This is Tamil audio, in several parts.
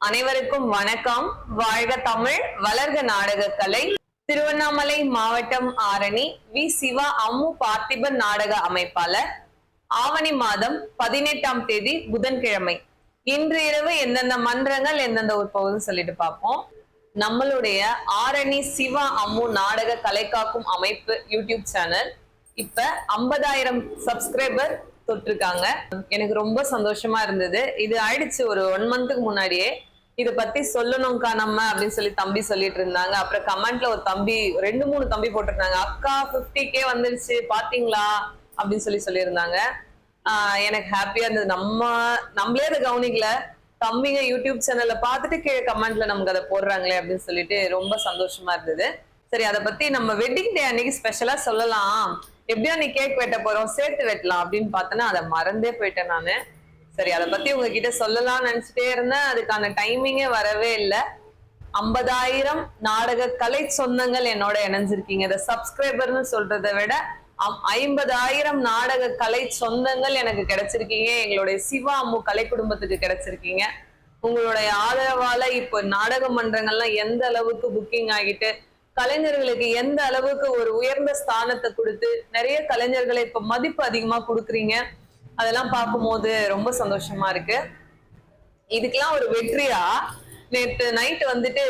அனைவருக்கும் வணக்கம். வாழ்க தமிழ் வளர்க நாடகக்கலை. திருவண்ணாமலை மாவட்டம் ஆரணி வி. சிவா அம்மு பார்த்திபன் நாடக அமைப்பாளர். ஆவணி மாதம் பதினெட்டாம் தேதி புதன்கிழமை. இன்று இரவு எந்தெந்த மன்றங்கள் எந்தெந்த ஒரு பகுதி சொல்லிட்டு பார்ப்போம். நம்மளுடைய ஆரணி சிவா அம்மு நாடக கலை காக்கும் அமைப்பு யூடியூப் சேனல். இப்ப ஐம்பதாயிரம் சப்ஸ்கிரைபர் தொட்டிருக்காங்க. எனக்கு ரொம்ப சந்தோஷமா இருந்தது. இது ஆயிடுச்சு ஒரு ஒன் மந்த்துக்கு முன்னாடியே. இத பத்தி சொல்லணும்க்கா நம்ம அப்படின்னு சொல்லி தம்பி சொல்லிட்டு இருந்தாங்க. அப்புறம் கமெண்ட்ல ஒரு தம்பி ரெண்டு மூணு தம்பி போட்டிருந்தாங்க. அக்கா 50k கே வந்துருச்சு பாத்தீங்களா? அப்படின்னு சொல்லி சொல்லியிருந்தாங்க. ஆஹ் எனக்கு ஹாப்பியா இருந்தது. நம்ம நம்மளே அதை கவனிக்கல. தம்பிங்க யூடியூப் சேனல்ல பார்த்துட்டு கீழே கமெண்ட்ல நமக்கு அதை போடுறாங்களே அப்படின்னு சொல்லிட்டு ரொம்ப சந்தோஷமா இருந்தது. சரி அதை பத்தி நம்ம வெட்டிங் டே அன்னைக்கு ஸ்பெஷலா சொல்லலாம். எப்படியோ நீ கேக் வெட்ட போறோம் சேர்த்து வெட்டலாம் அப்படின்னு பார்த்தேன்னா அதை மறந்தே போயிட்டேன் நானு. சரி அதை பத்தி உங்ககிட்ட சொல்லலாம்னு நினைச்சிட்டே இருந்தேன். அதுக்கான டைமிங்கே வரவே இல்லை. ஐம்பதாயிரம் நாடக கலை சொந்தங்கள் என்னோட இணைஞ்சிருக்கீங்க. இதை சப்ஸ்கிரைபர்னு சொல்றதை விட அம்- ஐம்பதாயிரம் நாடக கலை சொந்தங்கள் எனக்கு கிடைச்சிருக்கீங்க. எங்களுடைய சிவா அம்மு கலை குடும்பத்துக்கு கிடைச்சிருக்கீங்க. உங்களுடைய ஆதரவால இப்போ நாடக மன்றங்கள்லாம் எந்த அளவுக்கு புக்கிங் ஆகிட்டு கலைஞர்களுக்கு எந்த அளவுக்கு ஒரு உயர்ந்த ஸ்தானத்தை கொடுத்து நிறைய கலைஞர்களை இப்ப மதிப்பு அதிகமா கொடுக்குறீங்க அதெல்லாம் பார்க்கும்போது ரொம்ப சந்தோஷமா இருக்கு. இதுக்கெல்லாம் ஒரு வெற்றியா? நேத்து நைட் வந்துட்டு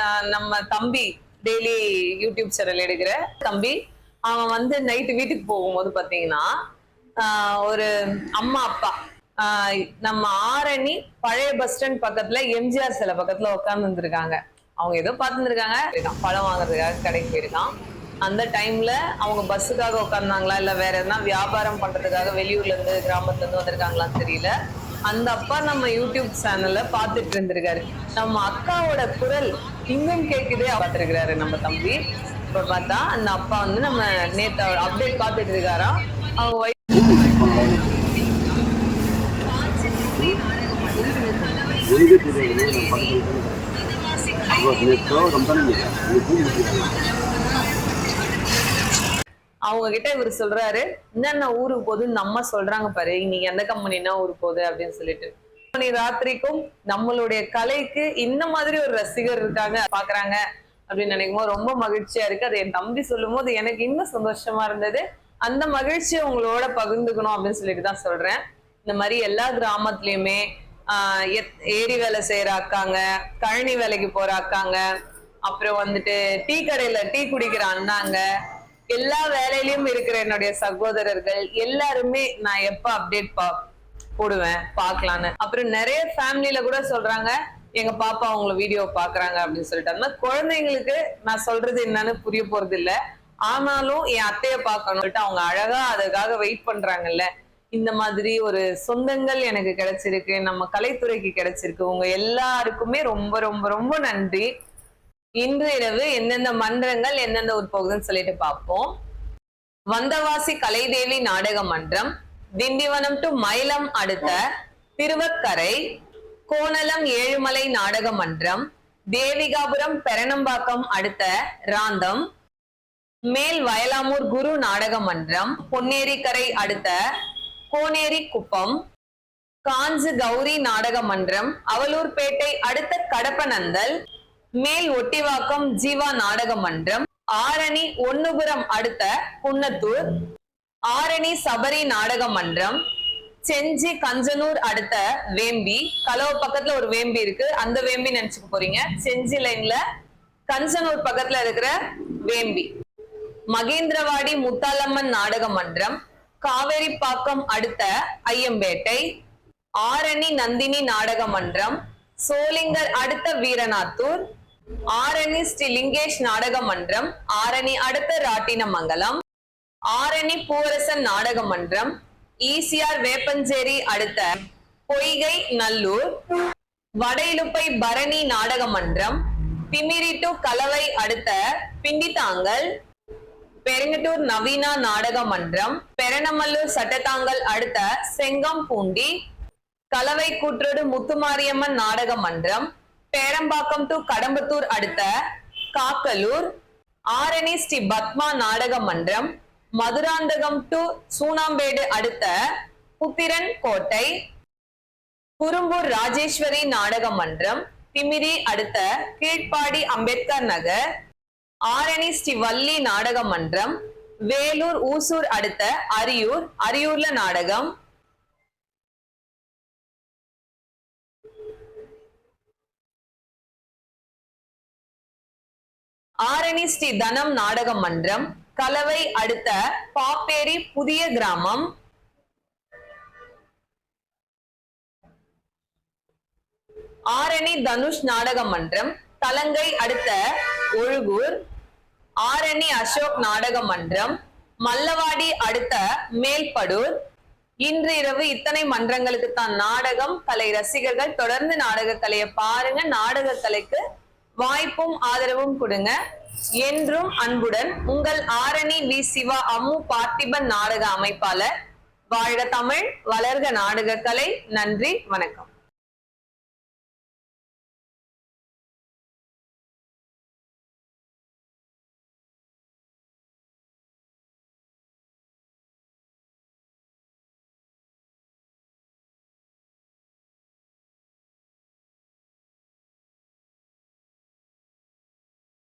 ஆஹ், நம்ம தம்பி டெய்லி யூடியூப் சேனல் எடுக்கிற தம்பி அவன் வந்து நைட்டு வீட்டுக்கு போகும்போது பாத்தீங்கன்னா ஆஹ், ஒரு அம்மா அப்பா ஆஹ், நம்ம ஆரணி பழைய பஸ் ஸ்டாண்ட் பக்கத்துல எம்ஜிஆர் சிலை பக்கத்துல உட்கார்ந்து இருந்திருக்காங்க அவங்க ஏதோ பார்த்துருக்காங்க பழம் வாங்குறதுக்காக கடைக்கு போயிருக்கான் அந்த டைம்ல அவங்க பஸ்ஸுக்காக உட்கார்ந்தாங்களா இல்ல வேற எதனா வியாபாரம் பண்றதுக்காக வெளியூர்ல இருந்து கிராமத்துல இருந்து வந்திருக்காங்களான்னு தெரியல அந்த அப்பா நம்ம யூடியூப் சேனல்ல பாத்துட்டு இருந்திருக்காரு நம்ம அக்காவோட குரல் இன்னும் கேக்குதே பார்த்திருக்கிறாரு நம்ம தம்பி இப்ப பார்த்தா அந்த அப்பா வந்து நம்ம நேத்து அப்டேட் பார்த்துட்டு இருக்காரா அவங்க wife அவங்க கிட்ட இவர் சொல்றாரு என்னென்ன ஊருக்கு போகுது? நம்ம சொல்றாங்க பாரு இன்னைக்கு எந்த கம்பெனினா ஊருக்கு போகுது? அப்படின்னு சொல்லிட்டு. மணி ராத்திரிக்கும் நம்மளுடைய கலைக்கு இந்த மாதிரி ஒரு ரசிகர் இருக்காங்க பாக்குறாங்க அப்படின்னு நினைக்கும் போது ரொம்ப மகிழ்ச்சியா இருக்கு. அது என் தம்பி சொல்லும் போது எனக்கு இன்னும் சந்தோஷமா இருந்தது. அந்த மகிழ்ச்சியை உங்களோட பகிர்ந்துக்கணும் அப்படின்னு சொல்லிட்டு தான் சொல்றேன். இந்த மாதிரி எல்லா கிராமத்துலயுமே ஏரி வேலை செய்யற அக்காங்க கழனி வேலைக்கு போற அக்காங்க அப்புறம் வந்துட்டு டீ கடையில டீ குடிக்கிற அண்ணாங்க எல்லா வேலையிலயும் இருக்கிற என்னுடைய சகோதரர்கள் எல்லாருமே நான் எப்ப அப்டேட் பா போடுவேன் பார்க்கலான்னு அப்புறம் நிறைய ஃபேமிலியில கூட சொல்றாங்க எங்க பாப்பா அவங்கள வீடியோ பாக்குறாங்க அப்படின்னு சொல்லிட்டு. அந்த மாதிரி குழந்தைங்களுக்கு நான் சொல்றது என்னன்னு புரிய போறது இல்ல ஆனாலும் என் அத்தைய பார்க்கணும் சொல்லிட்டு அவங்க அழகா அதுக்காக வெயிட் பண்றாங்கல்ல. இந்த மாதிரி ஒரு சொந்தங்கள் எனக்கு கிடைச்சிருக்கு நம்ம கலைத்துறைக்கு கிடைச்சிருக்கு. உங்க எல்லாருக்குமே ரொம்ப ரொம்ப ரொம்ப நன்றி. இன்று இரவு எந்தெந்த மன்றங்கள் எந்தெந்த உட்பகுதுன்னு சொல்லிட்டு பார்ப்போம். வந்தவாசி கலைதேவி நாடக மன்றம் திண்டிவனம் டு மயிலம் அடுத்த திருவக்கரை கோணலம் ஏழுமலை நாடக மன்றம் தேவிகாபுரம் பெரணம்பாக்கம் அடுத்த ராந்தம் மேல் வயலாமூர் குரு நாடக மன்றம் பொன்னேரிக்கரை அடுத்த கோனேரி குப்பம் காஞ்சு கௌரி நாடக மன்றம் அவலூர்பேட்டை அடுத்த கடப்பநந்தல் மேல் ஒட்டிவாக்கம் ஜீவா நாடக மன்றம் ஆரணி ஒன்னுபுரம் அடுத்த குன்னத்தூர் ஆரணி சபரி நாடக மன்றம் செஞ்சி கஞ்சனூர் அடுத்த வேம்பி கலவு பக்கத்துல ஒரு வேம்பி இருக்கு. அந்த வேம்பி நினைச்சுக்க போறீங்க. செஞ்சி லைன்ல கஞ்சனூர் பக்கத்துல இருக்கிற வேம்பி. மகேந்திரவாடி முத்தாலம்மன் நாடக மன்றம் காவேரிப்பாக்கம் அடுத்த ஐயம்பேட்டை ஆரணி நந்தினி நாடக மன்றம் சோளிங்கர் அடுத்த வீரநாத்தூர் ஆரணி ஸ்ரீ லிங்கேஷ் நாடக மன்றம் ஆரணி அடுத்த ராட்டினமங்கலம் ஆரணி பூவரசன் நாடக மன்றம் ஈசிஆர் வேப்பஞ்சேரி அடுத்த பொய்கை நல்லூர் வடையிலுப்பை பரணி நாடக மன்றம் திமிரி டு கலவை அடுத்த பிண்டித்தாங்கல் பெருங்கட்டூர் நவீனா நாடக மன்றம் பெரணமல்லூர் சட்டத்தாங்கல் அடுத்த செங்கம்பூண்டி கலவை கூற்றோடு முத்துமாரியம்மன் நாடக மன்றம் பேரம்பாக்கம் டு கடம்பத்தூர் அடுத்த காக்கலூர் ஆரணி ஸ்ரீ பத்மா நாடக மன்றம் மதுராந்தகம் டு சூனாம்பேடு அடுத்த புத்திரன் கோட்டை குறும்பூர் ராஜேஸ்வரி நாடக மன்றம் திமிரி அடுத்த கீழ்ப்பாடி அம்பேத்கர் நகர் ஆரணி ஸ்ரீ வள்ளி நாடக மன்றம் வேலூர் ஊசூர் அடுத்த அரியூர் அரியூர்ல நாடகம். ஆரணி ஸ்ரீ தனம் நாடக மன்றம் கலவை அடுத்த பாப்பேரி புதிய கிராமம். ஆரணி தனுஷ் நாடக மன்றம் தலங்கை அடுத்த ஒழுகூர் ஆரணி அசோக் நாடக மன்றம் மல்லவாடி அடுத்த மேல்படூர். இன்று இரவு இத்தனை மன்றங்களுக்கு தான் நாடகம் கலை ரசிகர்கள் தொடர்ந்து நாடக கலையை பாருங்க நாடக கலைக்கு வாய்ப்பும் ஆதரவும் கொடுங்க. என்றும் அன்புடன் உங்கள் ஆரணி வி. சிவா அம்மு பார்த்திபன் நாடக அமைப்பாளர். வாழ்க தமிழ் வளர்க நாடக கலை. நன்றி வணக்கம்.